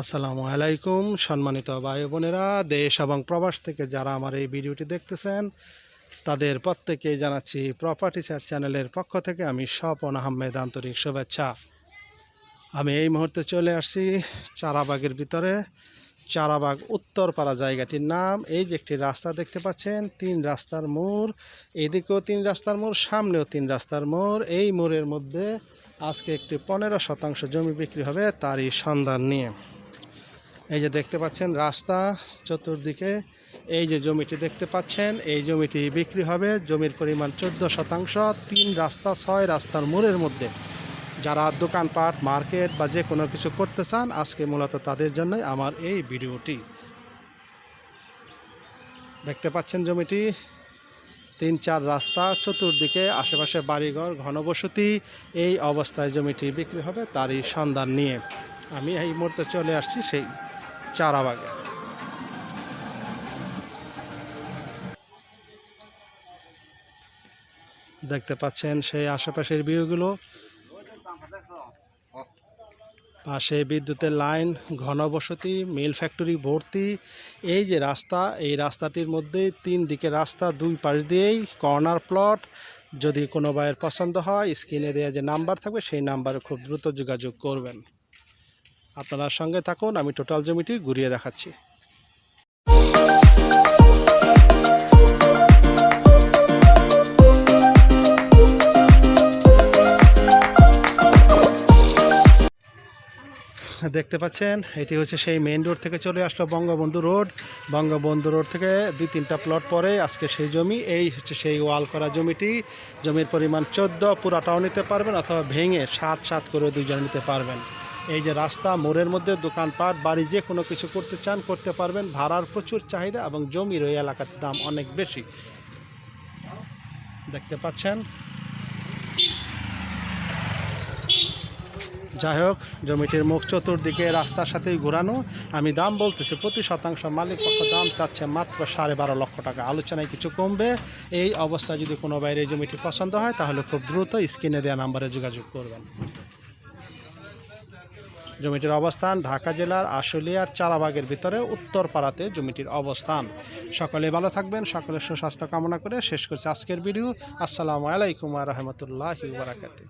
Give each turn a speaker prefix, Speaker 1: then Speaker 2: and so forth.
Speaker 1: আসসালামু আলাইকুম, সম্মানিত ভাই বোনেরা, দেশ এবং প্রবাস থেকে যারা আমার এই ভিডিওটি দেখতেছেন, তাদের প্রত্যেকেই জানাচ্ছি প্রপার্টি চার চ্যানেলের পক্ষ থেকে আমি স্বপন আহমেদ আন্তরিক শুভেচ্ছা। আমি এই মুহূর্তে চলে আসছি চারাবাগের ভিতরে। চারাবাগ উত্তরপাড়া জায়গাটির নাম। এই যে একটি রাস্তা দেখতে পাচ্ছেন, তিন রাস্তার মোড়। এদিকেও তিন রাস্তার মোড়, সামনেও তিন রাস্তার মোড়। এই মোড়ের মধ্যে আজকে একটি পনেরো শতাংশ জমি বিক্রি হবে তারই সন্ধান নিয়ে। এই যে দেখতে পাচ্ছেন রাস্তা চতুর্দিকে। এই যে জমিটি দেখতে পাচ্ছেন, এই জমিটি বিক্রি হবে জমির পরিমাণ চোদ্দ শতাংশ, তিন রাস্তা, ছয় রাস্তার মোড়ের মধ্যে। যারা দোকানপাট, মার্কেট বা যে কোনো কিছু করতে চান, আজকে মূলত তাদের জন্যই আমার এই ভিডিওটি। দেখতে পাচ্ছেন জমিটি, তিন চার রাস্তা, চতুর্দিকে আশেপাশে বাড়িঘর, ঘনবসতি। এই অবস্থায় জমিটি বিক্রি হবে তারই সন্ধান নিয়ে। আমি এই মুহূর্তে চলে আসছি সেই চারাবাগে দেখতে পাচ্ছেন সেই আশেপাশের ভিউগুলো। পাশে বিদ্যুতের লাইন, ঘনবসতি, মিল ফ্যাক্টরি ভর্তি। এই যে রাস্তা, এই রাস্তাটির মধ্যে তিন দিকে রাস্তা দুই পাশ দিয়েই কর্নার প্লট। যদি কোনো ভাইয়ের পছন্দ হয়, স্ক্রিনে দেওয়া যে নাম্বার থাকবে, সেই নাম্বারে খুব দ্রুত যোগাযোগ করবেন। আপনার সঙ্গে থাকুন, আমি টোটাল জমিটি ঘুরিয়ে দেখাচ্ছি। দেখতে পাচ্ছেন, এটি হচ্ছে সেই মেইন রোড থেকে চলে আসলো বঙ্গবন্ধু রোড বঙ্গবন্ধু রোড থেকে দুই তিনটা প্লট পরে আজকে সেই জমি। এই হচ্ছে সেই ওয়াল করা জমিটি। জমির পরিমাণ চোদ্দ, পুরাটাও নিতে পারবেন অথবা ভেঙে সাত সাত করে দুইজন নিতে পারবেন। এই যে রাস্তা, মোড়ের মধ্যে দোকানপাট, বাড়ি যে কোনো কিছু করতে চান, করতে পারবেন। ভাড়ার প্রচুর চাহিদা এবং জমির ওই এলাকার দাম অনেক বেশি। দেখতে পাচ্ছেন? যাই হোক, জমিটির মুখ চতুর্দিকে রাস্তার সাথেই ঘোরানো। আমি দাম বলতেছি, প্রতি শতাংশ মালিক পক্ষ দাম চাচ্ছে মাত্র সাড়ে বারো লক্ষ টাকা। আলোচনায় কিছু কমবে। এই অবস্থায় যদি কোনো বাইরে জমিটি পছন্দ হয়, তাহলে খুব দ্রুত স্ক্রিনে দেওয়া নাম্বারে যোগাযোগ করবেন। জমিটির অবস্থান ঢাকা জেলার আশুলিয়ার চারাবাগের ভিতরে উত্তর পাড়াতে জমিটির অবস্থান। সকলে ভালো থাকবেন, সকলের সুস্বাস্থ্য কামনা করে শেষ করছি আজকের ভিডিও। আসসালামু আলাইকুম রহমতুল্লাহ বারাকাতু